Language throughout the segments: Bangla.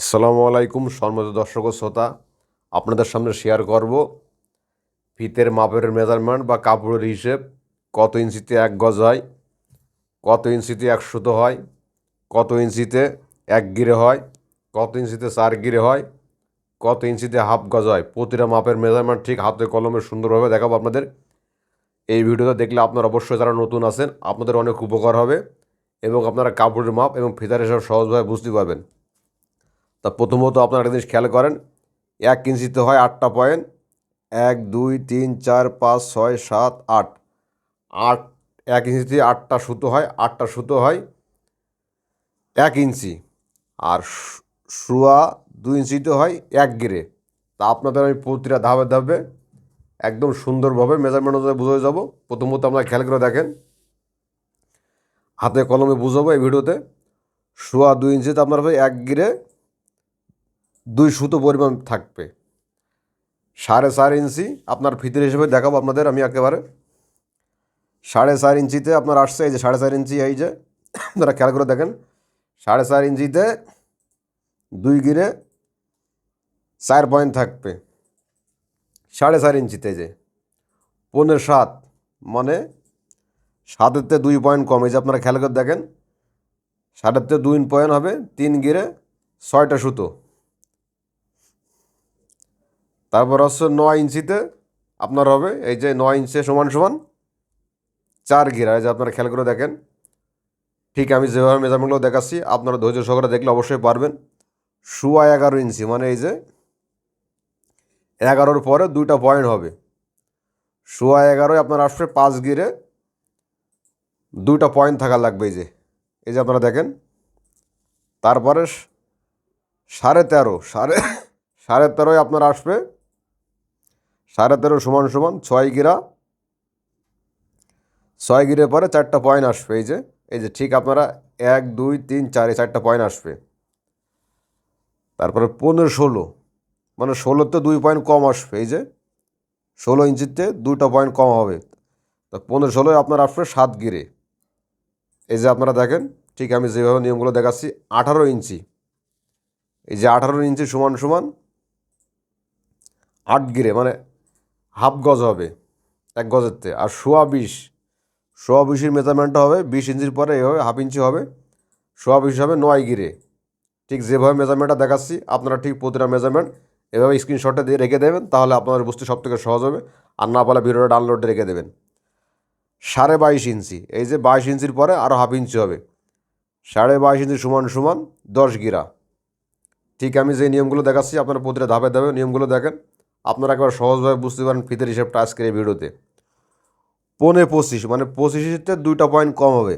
আসসালামু আলাইকুম সম্মানিত দর্শক শ্রোতা। আপনাদের সামনে শেয়ার করব ফিতের মাপের মেজারমেন্ট বা কাপড়ের হিসেব, কত ইঞ্চিতে এক গজ হয়, কত ইঞ্চিতে এক সুতো হয়, কত ইঞ্চিতে এক গিরে হয়, কত ইঞ্চিতে চার গিরে হয়, কত ইঞ্চিতে হাফ গজ হয়। প্রতিটা মাপের মেজারমেন্ট ঠিক হাতে কলমে সুন্দরভাবে দেখাবো আপনাদের। এই ভিডিওটা দেখলে আপনারা অবশ্যই যারা নতুন আছেন, আপনাদের অনেক উপকার হবে এবং আপনারা কাপড়ের মাপ এবং ফিতার হিসাব সহজভাবে বুঝতে পারবেন। তা প্রথমত আপনারা একটা জিনিস খেয়াল করেন, এক ইঞ্চিতে হয় আটটা পয়েন্ট, এক, দুই, তিন, চার, পাঁচ, ছয়, সাত, আট। আট, এক ইঞ্চিতে আটটা সুতো হয়, আটটা সুতো হয় এক ইঞ্চি। আর শুয়া দুই ইঞ্চিতে হয় এক গিরে। তা আপনাদের আমি প্রতিটা ধাপে ধাপে একদম সুন্দরভাবে মেজারমেন্ট অনুযায়ী বুঝে যাব। প্রথমত আপনারা খেয়াল করে দেখেন। হাতে কলমে বুঝাবো এই ভিডিওতে। শুয়া দুই ইঞ্চিতে আপনার এক গিরে দুই সুতো পরিমাণ থাকবে। সাড়ে চার ইঞ্চি আপনার ফিতের হিসেবে দেখাবো আপনাদের আমি একেবারে। সাড়ে চার ইঞ্চিতে আপনার আসছে, এই যে সাড়ে চার ইঞ্চি, এই যে, আপনারা খেয়াল করে দেখেন। সাড়ে চার ইঞ্চিতে দুই গিরে চার পয়েন্ট থাকবে। সাড়ে চার ইঞ্চিতে যে, পনেরো সাত মানে সাতেরতে দুই পয়েন্ট কম, এই যে আপনারা খেয়াল করে দেখেন। সাতেরতে দুই পয়েন্ট হবে, তিন গিরে ছয়টা সুতো। তারপর হচ্ছে নয় ইঞ্চিতে আপনার হবে, এই যে নয় ইঞ্চে সমান সমান চার গিরা এই যে আপনারা খেয়াল করে দেখেন, ঠিক আমি যেভাবে মেজারমেন্টগুলো দেখাচ্ছি, আপনারা ধৈর্য সহকারে দেখলে অবশ্যই পারবেন। শুয়া এগারো ইঞ্চি মানে এই যে এগারোর পরে দুইটা পয়েন্ট হবে। শুয়া এগারোয় আপনার আসবে পাঁচ গিরে দুইটা পয়েন্ট থাকা লাগবে, এই যে। এই যে আপনারা দেখেন, তারপরে সাড়ে তেরো, সাড়ে সাড়ে তেরোয় আপনার আসবে সাড়ে তেরো সমান সমান ছয় গিরা। ছয় গিরে পরে চারটা পয়েন্ট আসবে, এই যে এই যে ঠিক আপনারা এক, দুই, তিন, চার, এই চারটা পয়েন্ট আসবে। তারপরে পনেরো, ষোলো মানে ষোলোতে দুই পয়েন্ট কম আসবে, এই যে, ষোলো ইঞ্চিতে দুইটা পয়েন্ট কম হবে। তো পনেরো ষোলোয় আপনার আসবে সাত গিরে। এই যে আপনারা দেখেন, ঠিক আমি যেভাবে নিয়মগুলো দেখাচ্ছি, আঠারো ইঞ্চি। এই যে আঠারো ইঞ্চি সমান সমান আট গিরে মানে হাফ গজ হবে এক গজের থেকে আর সোয়া বিশ, সোয়া বিশের মেজারমেন্টটা হবে বিশ ইঞ্চির পরে এভাবে হাফ ইঞ্চি হবে, সোয়া বিশ হবে নয় গিরে। ঠিক যেভাবে মেজারমেন্টটা দেখাচ্ছি, আপনারা ঠিক প্রতিটা মেজারমেন্ট এভাবে স্ক্রিনশটটা দিয়ে রেখে দেবেন, তাহলে আপনাদের বুঝতে সব থেকে সহজ হবে, আর না পারলে ভিডিওটা ডাউনলোডে রেখে দেবেন। সাড়ে বাইশ ইঞ্চি, এই যে বাইশ ইঞ্চির পরে আরও হাফ ইঞ্চি হবে। সাড়ে বাইশ ইঞ্চি সমান সমান দশ গিরা। ঠিক আমি যে নিয়মগুলো দেখাচ্ছি, আপনারা প্রতিটা ধাপে ধাপে নিয়মগুলো দেখেন। আপনারা একবার সহজভাবে বুঝতে পারেন ফিতের হিসেবটা আজকের এই ভিডিওতে। পনে পঁচিশ মানে পঁচিশ ইঞ্চিতে দুইটা পয়েন্ট কম হবে।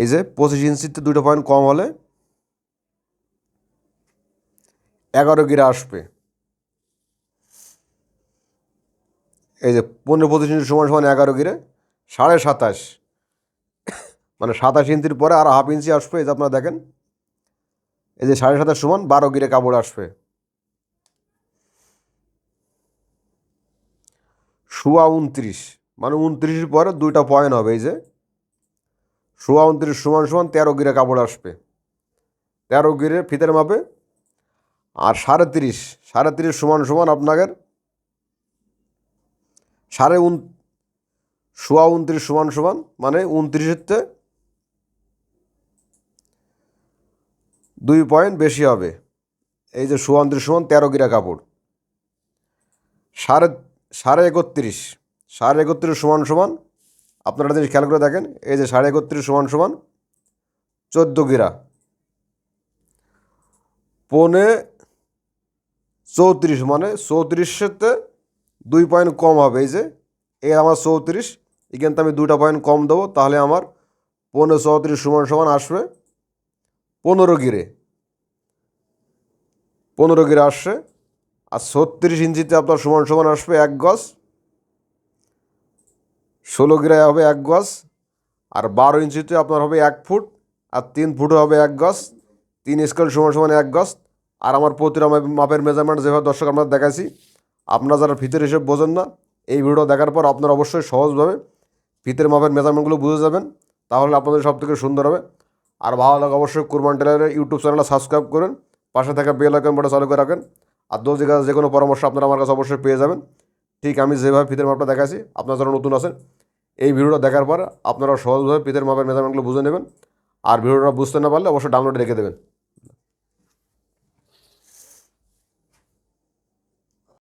এই যে পঁচিশ ইঞ্চিতে দুইটা পয়েন্ট কম হলে এগারো গিরা আসবে। এই যে পনেরো পঁচিশ ইঞ্চি সমান সমান এগারো গিরে সাড়ে সাতাশ। মানে সাতাশ ইঞ্চির পরে আর হাফ ইঞ্চি আসবে, এই যে আপনারা দেখেন। এই যে সাড়ে সাতাশ সমান বারো গিরে কাপড় আসবে। শুয়া উনত্রিশ মানে উনত্রিশের পরে দুইটা পয়েন্ট হবে, এই যে। শুয়া উনত্রিশ সমান সমান তেরো গিরে কাপড় আসবে। তেরো গিরে ফিতের মাপে। আর সাড়ে তিরিশ সাড়ে তিরিশ সমান সমান আপনাদের সাড়ে উন সোয়া উনত্রিশ সমান সমান মানে উনত্রিশেরতে দুই পয়েন্ট বেশি হবে। এই যে সোয়া উনত্রিশ সমান তেরো গিরা কাপড়। সাড়ে সাড়ে একত্রিশ সাড়ে একত্রিশ সমান সমান, আপনারা জিনিস খেয়াল করে দেখেন, এই যে সাড়ে একত্রিশ সমান সমান, চোদ্দ গিরা। পনে চৌত্রিশ মানে চৌত্রিশেতে দুই পয়েন্ট কম হবে, এই যে, এই আমার চৌত্রিশ, এখান আমি দুটা পয়েন্ট কম দেবো, তাহলে আমার পনেরো চৌত্রিশ সমান সমান আসবে পনেরো গিরে। পনেরো গিরে আসছে আর ছত্রিশ ইঞ্চিতে আপনার সমান সমান আসবে এক গজ। ষোলো গিরায় হবে এক গজ। আর বারো ইঞ্চিতে আপনার হবে এক ফুট। আর তিন ফুটে হবে এক গজ। তিন স্কেল সমান সমান এক গজ। আর আমার প্রতিটা মাপ- মাপের মেজারমেন্ট যেভাবে দর্শক আমরা দেখাইছি, আপনারা যারা ফিতের হিসেব বোঝেন না, এই ভিডিও দেখার পর আপনারা অবশ্যই সহজভাবে ফিতের মাপের মেজারমেন্টগুলো বুঝে যাবেন। তাহলে আপনাদের সব থেকে সুন্দর হবে। আর ভালো লাগে অবশ্যই কুরবান টেলারের ইউটিউব চ্যানেলটা সাবস্ক্রাইব করুন। পাশে থাকা বেল আইকন বাটন চালু করে রাখেন। আর দোষ কাছে যে কোনো পরামর্শ আপনারা আমার কাছে অবশ্যই পেয়ে যাবেন। ঠিক আমি যেভাবে ফিতের মাপটা দেখাচ্ছি আপনারা যারা নতুন আছেন, এই ভিডিওটা দেখার পর আপনারা সহজভাবে ফিতের মাপের মেজারমেন্টগুলো বুঝে নেবেন। আর ভিডিওটা বুঝতে না পারলে অবশ্যই ডাউনলোডে রেখে দেবেন।